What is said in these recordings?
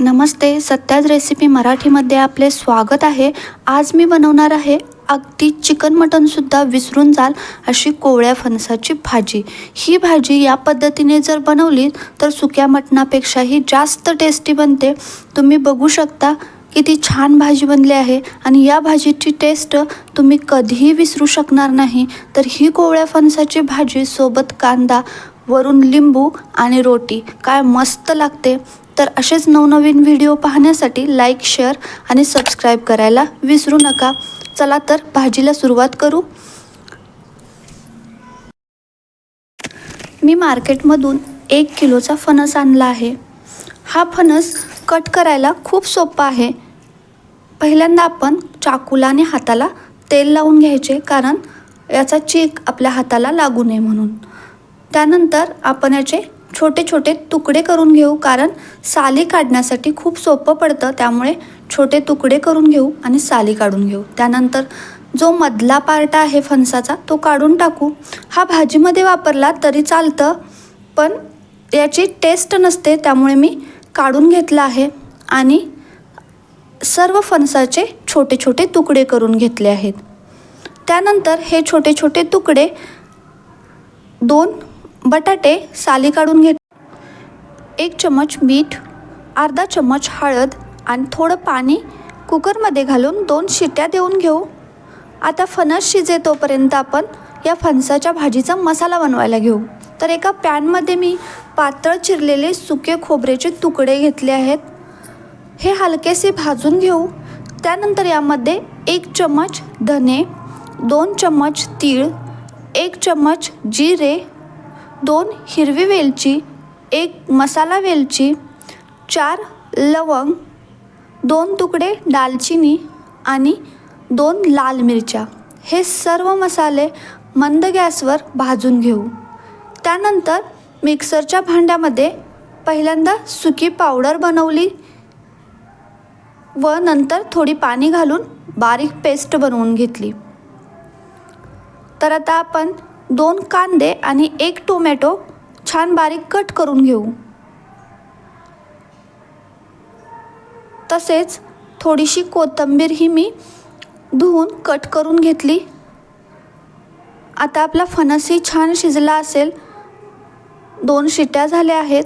नमस्ते Satya's recipe मराठीमध्ये आपले स्वागत आहे. आज मी बनवणार आहे अगदी चिकन मटनसुद्धा विसरून जाल अशी कोवळ्या फणसाची भाजी. ही भाजी या पद्धतीने जर बनवली तर सुक्या मटणापेक्षाही जास्त टेस्टी बनते. तुम्ही बघू शकता किती छान भाजी बनली आहे आणि या भाजीची टेस्ट तुम्ही कधीही विसरू शकणार नाही. तर ही कोवळ्या फणसाची भाजी सोबत कांदा वरून लिंबू आणि रोटी. काय मस्त लागते. तर असेच नवनवीन व्हिडिओ पाहण्यासाठी लाईक शेअर आणि सबस्क्राईब करायला विसरू नका. चला तर भाजीला सुरुवात करू. मी मार्केटमधून एक किलोचा फणस आणला आहे. हा फणस कट करायला खूप सोपा आहे. पहिल्यांदा आपण चाकूला आणि हाताला तेल लावून घ्यायचे कारण याचा चीक आपल्या हाताला लागू नये म्हणून. त्यानंतर आपण याचे छोटे छोटे तुकडे करून घेऊ कारण साली काढण्यासाठी खूप सोपं पडतं. त्यामुळे छोटे तुकडे करून घेऊ आणि साली काढून घेऊ. त्यानंतर जो मधला पार्ट आहे फणसाचा तो काढून टाकू. हा भाजीमध्ये वापरला तरी चालतं पण याची टेस्ट नसते त्यामुळे मी काढून घेतला आहे आणि सर्व फणसाचे छोटे छोटे तुकडे करून घेतले आहेत. त्यानंतर हे छोटे छोटे तुकडे दोन बटाटे साली काढून घेत एक चमच मीठ अर्धा चम्मच हळद आणि थोडं पाणी कुकरमध्ये घालून दोन शिट्या देऊन घेऊ. आता फणस शिजे तोपर्यंत आपण या फणसाच्या भाजीचा मसाला बनवायला घेऊ. तर एका पॅनमध्ये मी पातळ चिरलेले सुके खोबऱ्याचे तुकडे घेतले आहेत. हे हलकेसे भाजून घेऊ. त्यानंतर यामध्ये एक चम्मच धने दोन चम्मच तीळ एक चमच जिरे दोन हिरवी वेलची एक मसाला वेलची चार लवंग दोन तुकडे दालचिनी आणि दोन लाल मिरच्या. हे सर्व मसाले मंद गॅसवर भाजून घेऊ. त्यानंतर मिक्सरच्या भांड्यामध्ये पहिल्यांदा सुकी पावडर बनवली व नंतर थोडी पाणी घालून बारीक पेस्ट बनवून घेतली. तर आता आपण दोन कांदे आणि एक टोमॅटो छान बारीक कट करून घेऊ. तसेच थोडीशी कोथिंबीर ही मी धुवून कट करून घेतली. आता आपला फणसही छान शिजला असेल. दोन शिट्या झाल्या आहेत.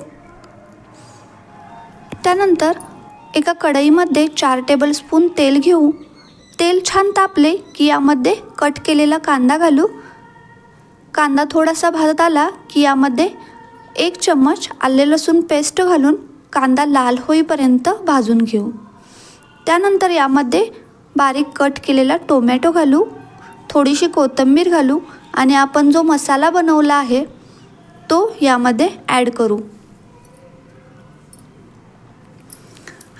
त्यानंतर एका कढईमध्ये चार टेबलस्पून तेल घेऊ. तेल छान तापले की यामध्ये कट केलेला कांदा घालू. कांदा थोडासा भाजत आला की यामध्ये एक चम्मच आले लसूण पेस्ट घालून कांदा लाल होईपर्यंत भाजून घेऊ. त्यानंतर यामध्ये बारीक कट केलेला टोमॅटो घालू थोडीशी कोथिंबीर घालू आणि आपण जो मसाला बनवला आहे तो यामध्ये ॲड करू.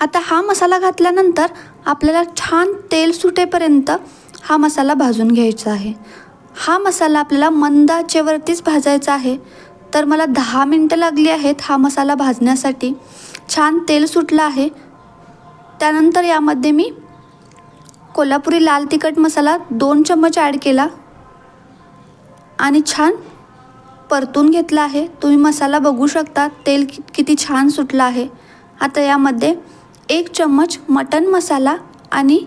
आता हा मसाला घातल्यानंतर आपल्याला छान तेल सुटेपर्यंत हा मसाला भाजून घ्यायचा आहे. हा मसाला आपल्याला मंद आचेवरतीच भाजायचा आहे. तर मला दहा मिनटं लागली आहेत हा मसाला भाजण्यासाठी. छान तेल सुटलं आहे. त्यानंतर यामध्ये मी कोल्हापुरी लाल तिखट मसाला दोन चम्मच ॲड केला. आणि छान परतून घेतला आहे. तुम्ही मसाला बघू शकता तेल कि किती छान सुटलं आहे. आता यामध्ये एक चम्मच मटन मसाला आणि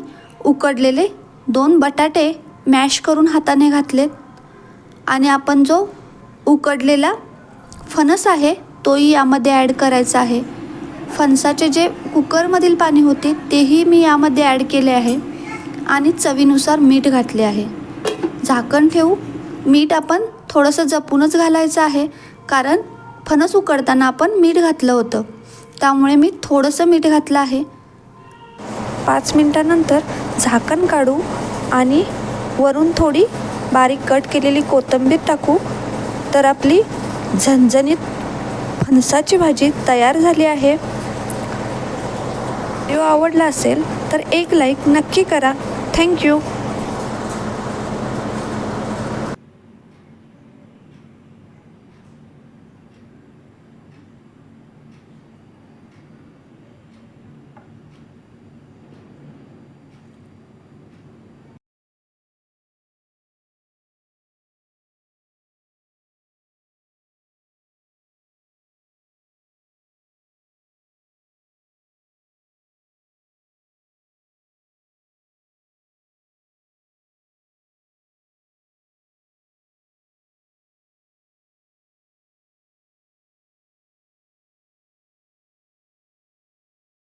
उकडलेले दोन बटाटे मॅश करून हाताने घातलेत. आणि आपण जो उकडलेला फणस आहे तोही यामध्ये ॲड करायचा आहे. फणसाचे जे कुकरमधील पाणी होते तेही मी यामध्ये ॲड केले आहे. आणि चवीनुसार मीठ घातले आहे. झाकण ठेवू. मीठ आपण थोडंसं जपूनच घालायचं आहे कारण फणस उकडताना आपण मीठ घातलं होतं. त्यामुळे मी थोडंसं मीठ घातलं आहे. पाच मिनटानंतर झाकण काढू आणि वरून थोडी बारीक कट केलेली कोथिंबीर टाकू. तर आपली झणझणीत फणसाची भाजी तयार झाली आहे. व्हिडिओ आवडला असेल तर एक लाईक नक्की करा. थँक्यू